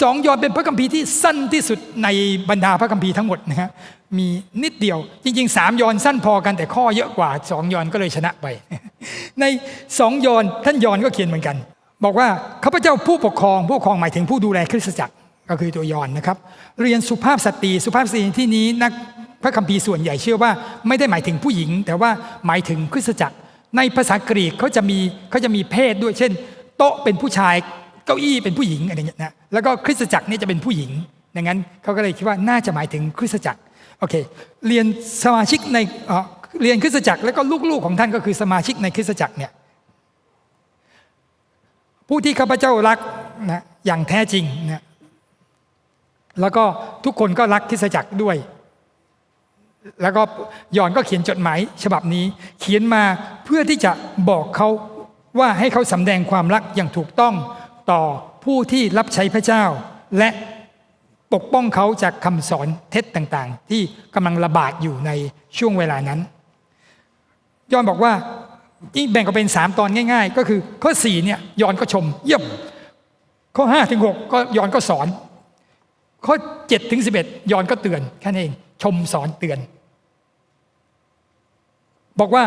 สองยอห์นเป็นพระคัมภีร์ที่สั้นที่สุดในบรรดาพระคัมภีร์ทั้งหมดนะฮะมีนิดเดียวจริงๆสามยอห์นสั้นพอกันแต่ข้อเยอะกว่าสองยอห์นก็เลยชนะไป ในสองยอห์นท่านยอห์นก็เขียนเหมือนกัน บอกว่าข้าพเจ้าผู้ปกครองผู้ปกครองหมายถึงผู้ดูแลคริสตจักรก็คือตัวยอห์นนะครับ เรียนสุภาพสตรีสุภาพสตรีที่นี้นักพระคัมภีร์ส่วนใหญ่เชื่อว่าไม่ได้หมายถึงผู้หญิง แต่ว่าหมายถึงคริสตจักร ในภาษากรีกเขาจะมีเขาจะมีเพศด้วยเช่น โต๊ะเป็นผู้ชาย เก้าอี้เป็นผู้หญิงอะไรเงี้ยนะแล้วก็คริสตจักรนี่จะเป็นผู้หญิงดังนั้นเขาก็เลยคิดว่าน่าจะหมายถึงคริสตจักรโอเคเรียนสมาชิกในเอ่อเรียนคริสตจักรแล้วก็ลูกๆของท่านก็คือสมาชิกในคริสตจักรเนี่ยผู้ที่ข้าพเจ้ารักนะอย่างแท้จริงนะแล้วก็ทุกคนก็รักคริสตจักรด้วย แล้วก็ยอนก็เขียนจดหมายฉบับนี้ เขียนมาเพื่อที่จะบอกเขาว่าให้เขาสำแดงความรักอย่างถูกต้อง ต่อผู้ที่รับใช้พระเจ้า และปกป้องเขาจากคำสอนเท็จต่างๆ ที่กำลังระบาดอยู่ในช่วงเวลานั้นยอนบอกว่านี่แบ่งออกเป็น 3 ตอนง่าย ๆ ก็คือข้อ4เนี่ยยอนก็ชมเยี่ยมข้อ5ถึง6ก็ยอนก็สอน ข้อ7ถึง11 ยอนก็เตือนแค่นั้นเอง ชมสอนเตือน บอกว่า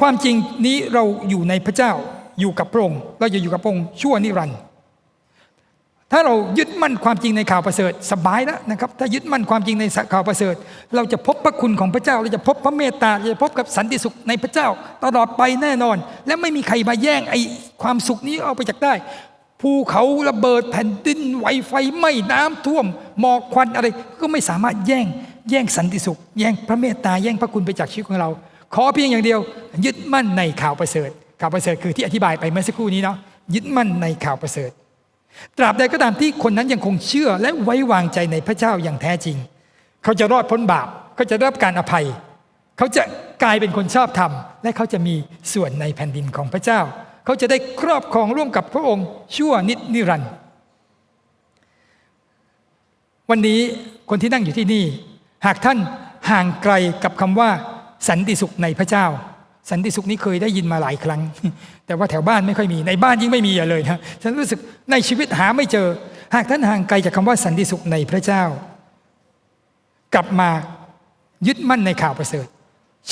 ความจริงนี้เราอยู่ในพระเจ้า อยู่กับพระองค์เราจะอยู่กับพระองค์ชั่วนิรันดร์ถ้าเรายึดมั่นความจริงในข่าวประเสริฐสบายแล้วนะครับ ถ้ายึดมั่นความจริงในข่าวประเสริฐ เราจะพบพระคุณของพระเจ้า เราจะพบพระเมตตาเราจะพบกับสันติสุขในพระเจ้า ตลอดไปแน่นอน และไม่มีใครมาแย่งไอ้ความสุขนี้เอาไปจากได้ ภูเขาระเบิดแผ่นดินไหวไฟไหม้น้ำท่วมหมอกควันอะไรก็ไม่สามารถแย่งแย่งสันติสุข แย่งพระเมตตาแย่งพระคุณไปจากชีวิตของเรา ขอเพียงอย่างเดียว ยึดมั่นในข่าวประเสริฐ ข่าวประเสริฐคือที่อธิบายไปเมื่อสักครู่นี้เนาะยึดมั่นในข่าวประเสริฐ ตราบใดก็ตามที่คนนั้นยังคงเชื่อและไว้วางใจในพระเจ้าอย่างแท้จริง เขาจะรอดพ้นบาปเขาจะได้รับการอภัย เขาจะกลายเป็นคนชอบธรรม และเขาจะมีส่วนในแผ่นดินของพระเจ้า เขาจะได้ครอบครองร่วมกับพระองค์ชั่วนิดนิรันดร์วันนี้คนที่นั่งอยู่ที่นี่ หากท่านห่างไกลกับคำว่าสันติสุขในพระเจ้า สันติสุขนี้เคยได้ยินมาหลายครั้ง แต่ว่าแถวบ้านไม่ค่อยมีในบ้านยิ่งไม่มีเลยนะฉันรู้สึกในชีวิตหาไม่เจอ หากท่านห่างไกลจากคำว่าสันติสุขในพระเจ้า กลับมายึดมั่นในข่าวประเสริฐ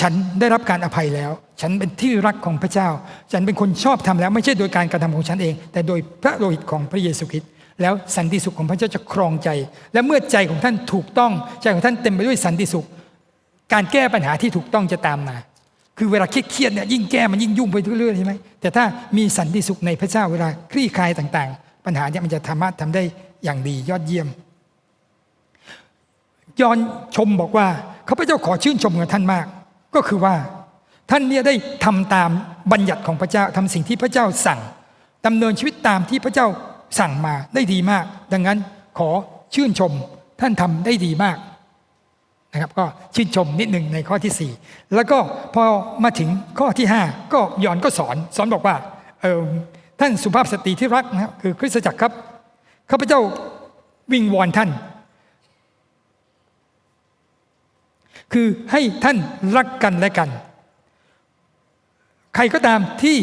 ฉันได้รับการอภัยแล้ว ฉันเป็นที่รักของพระเจ้า ฉันเป็นคนชอบทำแล้ว ไม่ใช่โดยการกระทำของฉันเอง แต่โดยพระโลหิตของพระเยซูคริสต์แล้วสันติสุขของพระเจ้าจะครองใจ และเมื่อใจของท่านถูกต้องใจของท่านเต็มไปด้วยสันติสุข การแก้ปัญหาที่ถูกต้องจะตามมา คือเวลาเครียดๆเนี่ยยิ่งแก้มันยิ่งยุ่งไปเรื่อยๆใช่ไหมแต่ถ้ามีสันติสุขในพระเจ้าเวลาคลี่คลายต่าง ๆ ปัญหาเนี่ยมันจะสามารถทำได้อย่างดียอดเยี่ยมยอนชมบอกว่าข้าพเจ้าขอชื่นชมกับท่านมาก ก็คือว่าท่านเนี่ยได้ทำตามบัญญัติของพระเจ้าทำสิ่งที่พระเจ้าสั่งดำเนินชีวิตตามที่พระเจ้าสั่งมาได้ดีมาก ดังนั้นขอชื่นชมท่านทำได้ดีมาก นะครับก็ชื่นชมนิดหนึ่งในข้อที่ 4 แล้วก็พอมาถึงข้อที่ 5 ก็ยอนก็สอนสอนบอกว่าเออท่านสุภาพสตรีที่รักนะครับคือคริสตจักรครับข้าพเจ้าวิงวอนท่าน คือให้ท่านรักกันและกัน ใครก็ตามที่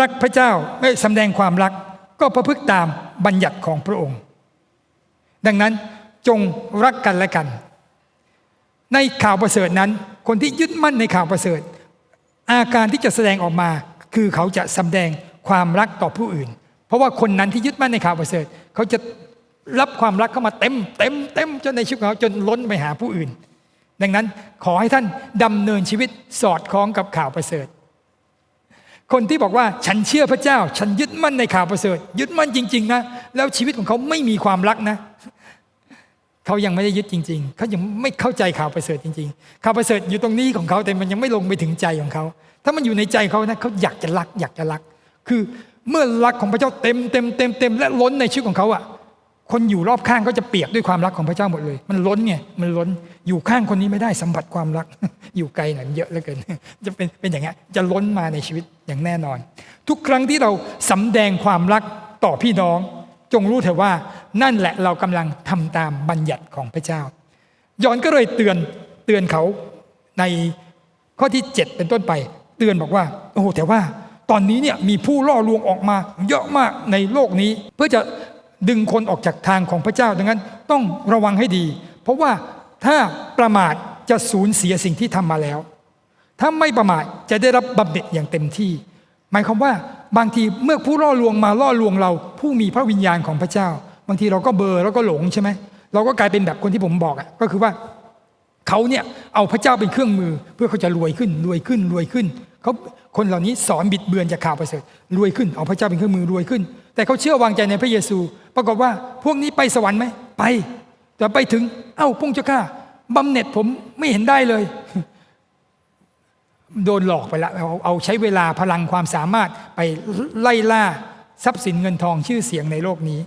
รักพระเจ้าไม่สำแดงความรัก ก็ประพฤติตามบัญญัติของพระองค์ ดังนั้นจงรักกันและกัน ในข่าวประเสริฐนั้น คนที่ยึดมั่นในข่าวประเสริฐ อาการที่จะแสดงออกมา คือเขาจะสำแดงความรักต่อผู้อื่น เพราะว่าคนนั้นที่ยึดมั่นในข่าวประเสริฐ เขาจะรับความรักเข้ามาเต็มเต็มเต็มจนในชีวิตของเขาจนล้นไปหาผู้อื่น ดังนั้นขอให้ท่านดำเนินชีวิตสอดคล้องกับข่าวประเสริฐ คนที่บอกว่าฉันเชื่อพระเจ้า ฉันยึดมั่นในข่าวประเสริฐ ยึดมั่นจริง ๆ นะ แล้วชีวิตของเขาไม่มีความรักนะ เขายังไม่ได้ยึดจริง ๆ เขายังไม่เข้าใจข่าวประเสริฐจริง ๆ ข่าวประเสริฐอยู่ตรงนี้ของเขาแต่มันยังไม่ลงไปถึงใจของเขา ถ้ามันอยู่ในใจเขานะเขาอยากจะรัก อยากจะรัก คือเมื่อรักของพระเจ้าเต็มเต็มเต็มเต็มและล้นในชีวิตของเขาอะคนอยู่รอบข้างก็จะเปียกด้วยความรักของพระเจ้าหมดเลย มันล้นไง มันล้น อยู่ข้างคนนี้ไม่ได้สัมผัสความรัก อยู่ไกลหน่อยเยอะเหลือเกิน จะเป็นเป็นอย่างเงี้ยจะล้นมาในชีวิตอย่างแน่นอน ทุกครั้งที่เราสำแดงความรักต่อพี่น้อง จงรู้เถอะว่า นั่นแหละเรากำลังทำตามบัญญัติของพระเจ้า ยอนก็เลยเตือนเตือนเขาในข้อที่ 7 เป็นต้นไป เตือนบอกว่า โอ้แต่ว่าตอนนี้เนี่ยมีผู้ล่อลวงออกมา เยอะมากในโลกนี้ เพื่อจะดึงคนออกจากทางของพระเจ้าดังนั้นต้องระวังให้ดี เพราะว่าถ้าประมาทจะสูญเสียสิ่งที่ทำมาแล้ว ถ้าไม่ประมาทจะได้รับบำเหน็จอย่างเต็มที่ หมายความว่าบางทีเมื่อผู้ล่อลวงมาล่อลวงเรา ผู้มีพระวิญญาณของพระเจ้า บางทีเราก็เบอร์แล้วก็หลงใช่ไหมเราก็กลายเป็นแบบคนที่ผมบอกอะก็คือว่าเขาเนี่ยเอาพระเจ้าเป็นเครื่องมือ เพื่อเขาจะรวยขึ้นรวยขึ้นรวยขึ้นเขาคนเหล่านี้สอนบิดเบือนจากข่าวประเสริฐรวยขึ้นเอาพระเจ้าเป็นเครื่องมือรวยขึ้น แต่เขาเชื่อวางใจในพระเยซู ปรากฏว่าพวกนี้ไปสวรรค์ไหมไป แต่ไปถึงเอ้าพงเจ้าข้าบำเหน็จผมไม่เห็นได้เลย โดนหลอกไปละเอาเอาใช้เวลาพลังความสามารถไปไล่ล่าทรัพย์สินเงินทองชื่อเสียงในโลกนี้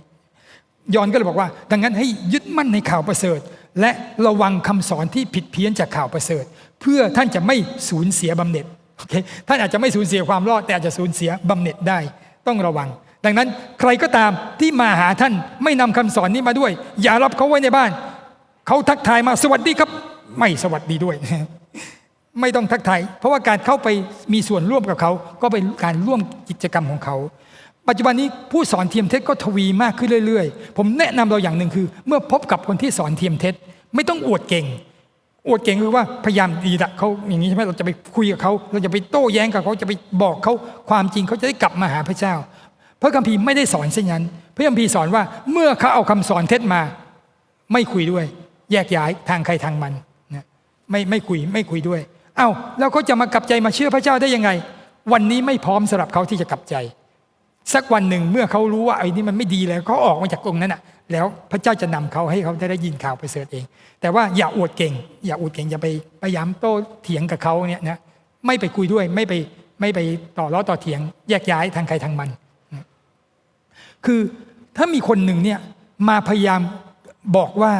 ยอนก็เลยบอกว่า ดังนั้นให้ยึดมั่นในข่าวประเสริฐ และระวังคำสอนที่ผิดเพี้ยนจากข่าวประเสริฐ เพื่อท่านจะไม่สูญเสียบำเหน็จโอเคท่านอาจจะไม่สูญเสียความรอดแต่อาจจะสูญเสียบำเหน็จได้ ต้องระวัง ดังนั้นใครก็ตามที่มาหาท่านไม่นำคำสอนนี้มาด้วย อย่ารับเขาไว้ในบ้านเขาทักทายมาสวัสดีครับ ไม่สวัสดีด้วย ไม่ต้องทักทายเพราะว่าการเข้าไปมีส่วนร่วมกับเขาก็เป็นการร่วมกิจกรรมของเขา ปัจจุบันนี้ผู้สอนเทียมเท็จก็ทวีมากขึ้นเรื่อยๆ ผมแนะนำเราอย่างหนึ่งคือ เมื่อพบกับคนที่สอนเทียมเท็จ ไม่ต้องอวดเก่ง อวดเก่งคือว่าพยายามดีละเขาอย่างนี้ใช่ไหมเราจะไปคุยกับเขาเราจะไปโต้แย้งกับเขาจะไปบอกเขาความจริงเขาจะได้กลับมาหาพระเจ้า พระคัมภีร์ไม่ได้สอนเช่นนั้น พระคัมภีร์สอนว่าเมื่อเขาเอาคำสอนเท็จมา ไม่คุยด้วย แยกย้ายทางใครทางมันนะไม่ไม่คุยไม่คุยด้วย เอา้าแล้วเขาจะมากลับใจมาเชื่อพระเจ้าได้ยังไง วันนี้ไม่พร้อมสำหรับเขาที่จะกลับใจ สักวันหนึ่งเมื่อเขารู้ว่าไอ้นี่มันไม่ดีแล้วเขาออกมาจากตรงนั้นอะ แล้วพระเจ้าจะนำเขาให้เขาได้ได้ยินข่าวไปเสริฐเอง แต่ว่าอย่าอวดเก่ง อย่าอวดเก่งอย่าไปพยายามโต้เถียงกับเขาเนี่ยนะไม่ไปคุยด้วยไม่ไปไม่ไปต่อล้อต่อเถียง แยกย้ายทางใครทางมัน คือถ้ามีคนหนึ่งเนี่ยมาพยายามบอกว่า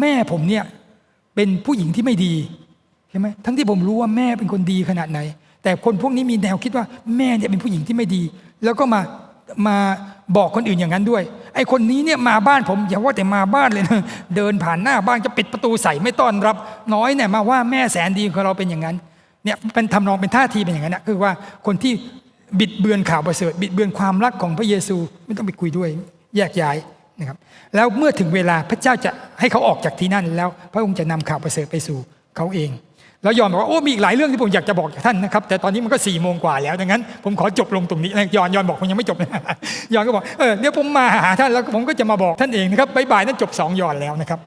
แม่ผมเนี่ยเป็นผู้หญิงที่ไม่ดีใช่ไหมทั้งที่ผมรู้ว่าแม่เป็นคนดีขนาดไหน แต่คนพวกนี้มีแนวคิดว่าแม่เนี่ยเป็นผู้หญิงที่ไม่ดี แล้วก็มามาบอกคนอื่นอย่างนั้นด้วย ไอ้คนนี้เนี่ยมาบ้านผมอย่าว่าแต่มาบ้านเลยนะเดินผ่านหน้าบ้านจะปิดประตูใส่ไม่ต้อนรับ น้อยเนี่ยมาว่าแม่แสนดีของเราเป็นอย่างนั้นเนี่ยเป็นทำนองเป็นท่าทีเป็นอย่างนั้นนะคือว่าคนที่บิดเบือนข่าวประเสริฐบิดเบือนความรักของพระเยซูไม่ต้องไปคุยด้วยแยกย้ายนะครับแล้วเมื่อถึงเวลาพระเจ้าจะให้เขาออกจากที่นั่นแล้ว พระองค์จะนำข่าวประเสริฐไปสู่เขาเอง แล้วยอนบอกว่าโอ้มีอีกหลายเรื่องที่ผมอยากจะบอกท่านนะครับแต่ตอนนี้มันก็สี่โมงกว่าแล้วดังนั้น ผมขอจบลงตรงนี้ยอนยอนบอกผมยังไม่จบนะยอนก็บอกเออเดี๋ยวผมมาหาท่านแล้วผมก็จะมาบอกท่านเองนะครับบายบายนั่นจบสองยอนแล้วนะครับ